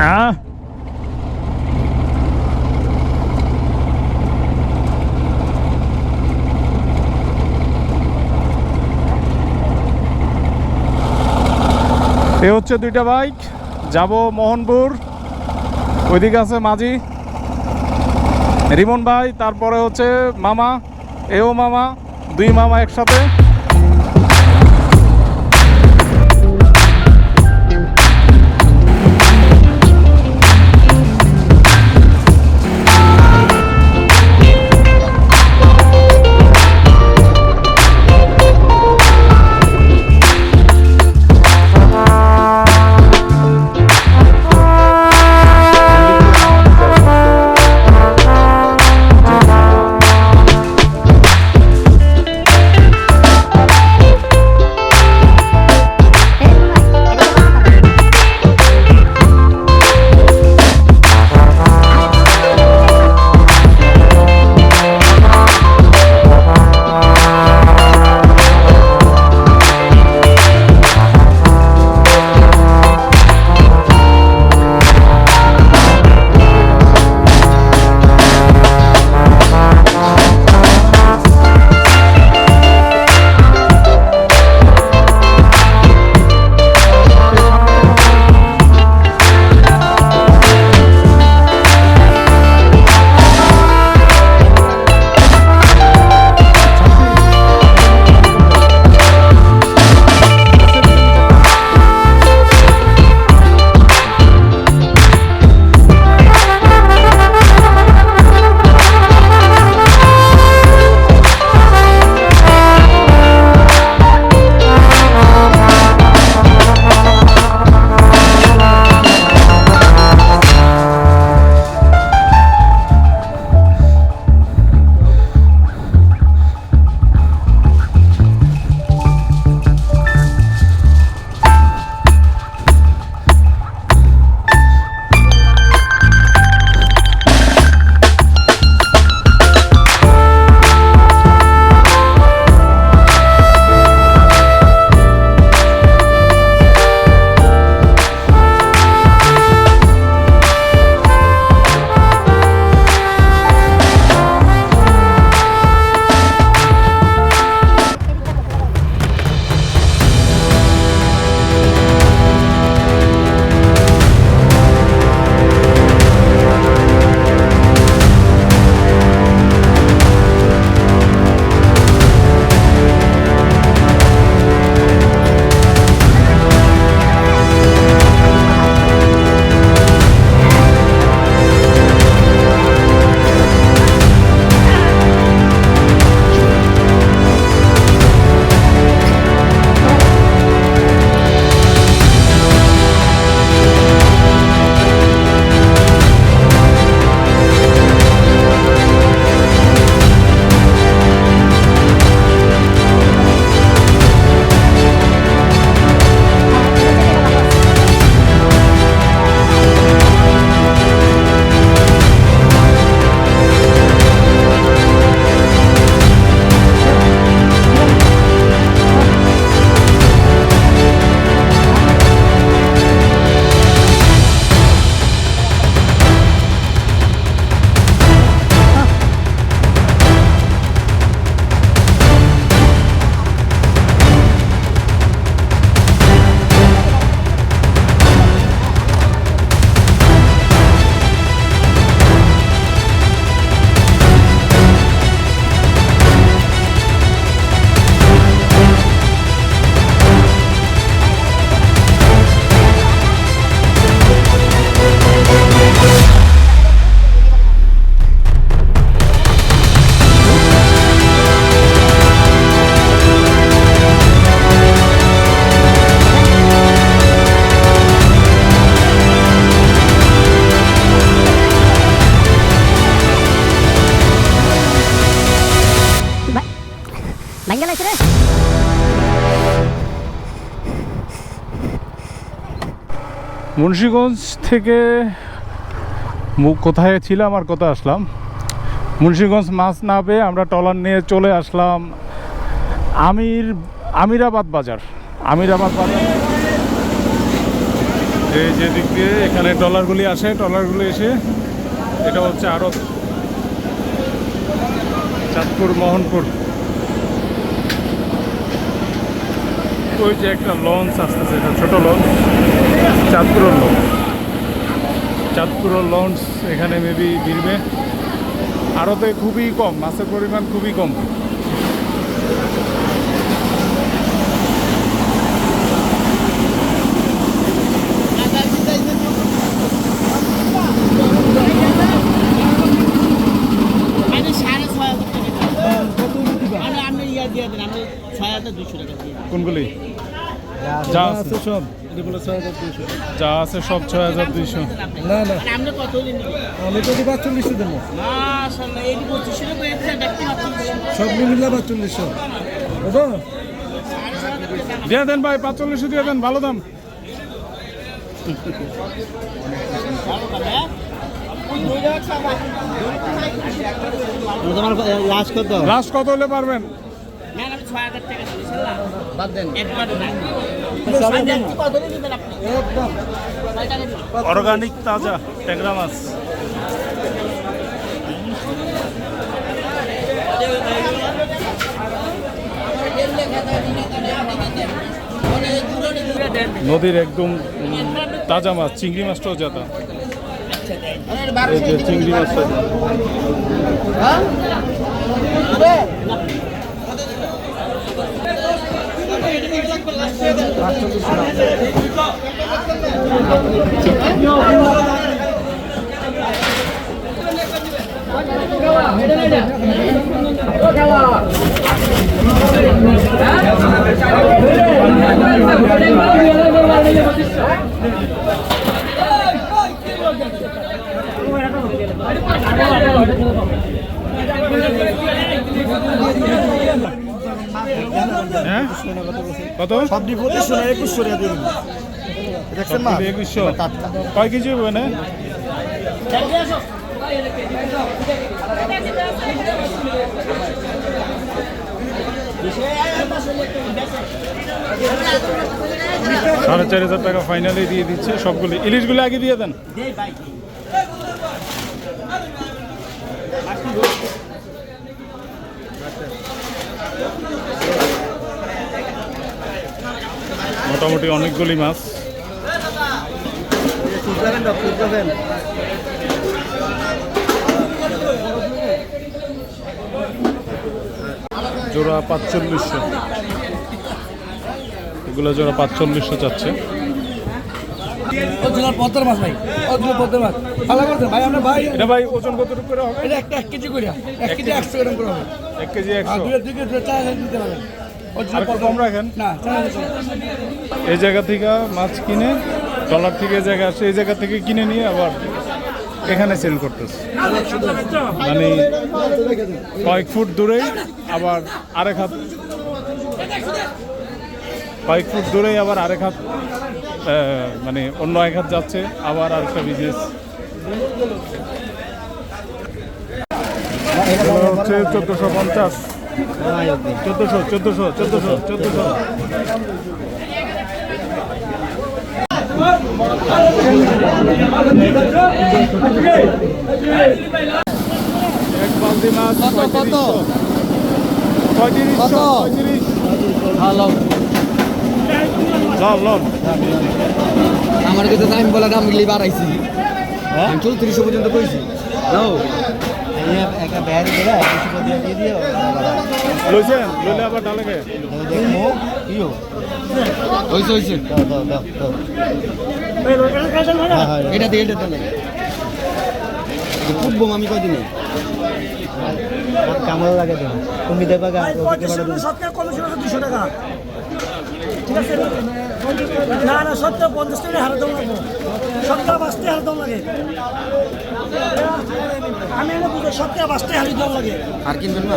হ্যাঁ এ হচ্ছে দুইটা বাইক। যাব মোহনপুর। ওইদিকে আছে মাঝি। রিমন ভাই, তারপরে হচ্ছে মামা। এও মামা, দুই মামা একসাথে। মুন্সীগঞ্জ থেকে কোথায় ছিলাম আর কোথায় আসলাম? মুন্সীগঞ্জ মাছ না পেয়ে আমরা টলার নিয়ে চলে আসলাম আমির আমিরাবাদ বাজার। আমিরাবাদ বাজার। এই যে দিক দিয়ে এখানে ডলারগুলি আসে ডলারগুলি এসে এটা হচ্ছে আরও চাঁদপুর, মোহনপুর। ওই যে একটা লঞ্চ আসতেছে এটা ছোটো লঞ্চ চাঁদপুরের লঞ্চ। চাঁদপুরের লঞ্চ এখানে মেবি ভিড়বে। আরতে খুবই কম মাছের পরিমাণ খুবই কম। কোনগুলি? যা আছে। সব? যা আছে সব ছয় হাজার দুইশো। না না। নেবেন? আমি তো দিবা চল্লিশশো দেবো। সব মিলিয়ে বা চল্লিশশো বুঝো দিয়ে দেন ভাই পাঁচচল্লিশশো দিয়ে দেন ভালো দাম। লাস্ট কত হলে পারবেন? বাদ দেন। অর্গানিক তাজা ট্যাংরা মাছ নদীর একদম তাজা মাছ চিংড়ি মাছটাও জাতা। চিংড়ি যে চিংড়ি মাছটা হ্যাঁ? কত? সব একুশশো টাকা দিবেন দেখছেন না একুশশো কয় কেজি হবে না? সাড়ে চার হাজার টাকা ফাইনালি দিয়ে দিচ্ছে সবগুলি। ইলিশগুলো আগে দিয়ে দেন দেই ভাই মোটামুটি অনেকগুলি মাছ। জোড়া পাঁচচল্লিশশো। এগুলো জোড়া পাঁচচল্লিশশো চাচ্ছে। পদ্মার মাছ ভাই পদ্মার মাছ ভালো করছেন ভাই আমরা ভাই এটা ভাই ওজন কতটুকু করে হবে? এটা একটা এক কেজি করে এক কেজি একশো গ্রাম করে হবে। এক কেজি একশো। দুই কেজি চার হাজার দিতে এই জায়গা থেকে মাছ কিনে ডলার থেকে এই জায়গা আসে, এই জায়গা থেকে কিনে নিয়ে আবার এখানে সেল করতেছে। মানে কয়েক ফুট দূরেই আবার আরেক হাত কয়েক ফুট দূরেই আবার আরেক হাত মানে অন্য এক হাত যাচ্ছে, আবার আরেকটা বিজনেস হচ্ছে চোদ্দোশো পঞ্চাশ। চোদ্দোশো চোদ্দোশো। চোদ্দোশো। চোদ্দোশো এক বালতি মাছ পঁয়ত্রিশশো পঁয়ত্রিশশো পঁয়ত্রিশ ভালো লন লন আমার কাছে দাম বলা দাম গেলে বাড়াইছি। আমি চৌত্রিশশো পর্যন্ত কইছি। লইছেন? লইলে আবার ডালে গে দেখো ইও হইছে হইছে। দাও দাও দাও দাও। এটা দিয়ে এটা দেন খুব আমি কদিনে? কামড় লাগে তো। তুমি গা দুশো টাকা। ঠিক আছে? না না সত্তর পঞ্চাশ টাকা হারে দম লাগবো। সত্তর পাঁচটা হারে লাগে। আমি এনে হারি জল লাগে। আর কিনবেন না?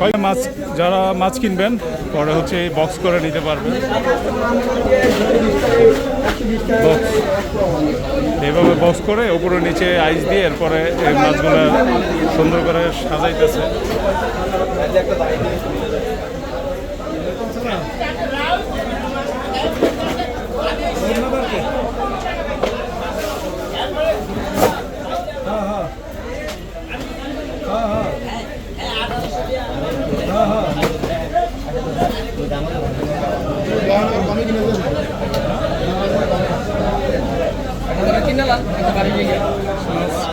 হয় মাছ যারা মাছ কিনবেন পরে হচ্ছে বক্স করে নিতে পারবেন। বক্স এইভাবে বক্স করে উপরে নিচে আইস দিয়ে এরপরে এই মাছগুলো সুন্দর করে সাজাইতেছে।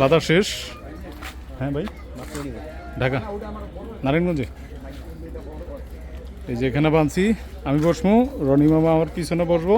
বাধা শেষ? হ্যাঁ ভাই। ঢাকা। নারায়ণগঞ্জে। এই যে এখানে বানছি, আমি বসবো, রনি মামা আমার পিছনে বসবো।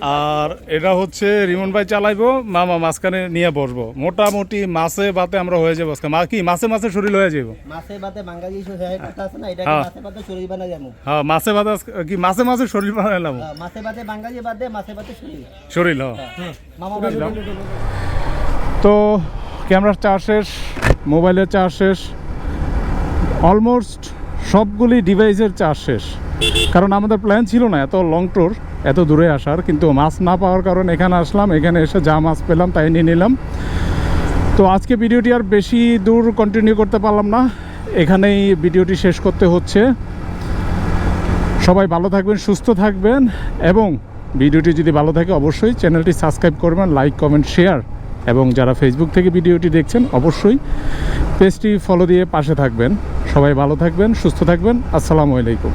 আর এটা হচ্ছে রিমন ভাই চালাইবো মামা মাঝখানে নিয়ে বসবো। মোটামুটি মাসে বাতে আমরা হয়ে যাব আজকে। মা কি মাসে মাসে শরীর হয়ে যাব হয়ে হ্যাঁ। যাব। হ্যাঁ ভাতে আজকে- কি মাছে মাছে শরীর বানাইলাম ভাতে শরীর। হ্যাঁ। তো ক্যামেরার চার্জ শেষ মোবাইলের চার্জ শেষ। অলমোস্ট সবগুলি ডিভাইসের চার্জ শেষ। কারণ আমাদের প্ল্যান ছিল না এত লং ট্যুর এত দূরে আসার, কিন্তু মাছ না পাওয়ার কারণে এখানে আসলাম, এখানে এসে যা মাছ পেলাম তাই নিয়ে নিলাম। তো আজকে ভিডিওটি আর বেশি দূর কন্টিনিউ করতে পারলাম না। এখানেই ভিডিওটি শেষ করতে হচ্ছে। সবাই ভালো থাকবেন, সুস্থ থাকবেন এবং ভিডিওটি যদি ভালো থাকে অবশ্যই চ্যানেলটি সাবস্ক্রাইব করবেন লাইক কমেন্ট শেয়ার এবং যারা ফেসবুক থেকে ভিডিওটি দেখছেন অবশ্যই পেজটি ফলো দিয়ে পাশে থাকবেন। সবাই ভালো থাকবেন, সুস্থ থাকবেন। আসসালামু আলাইকুম।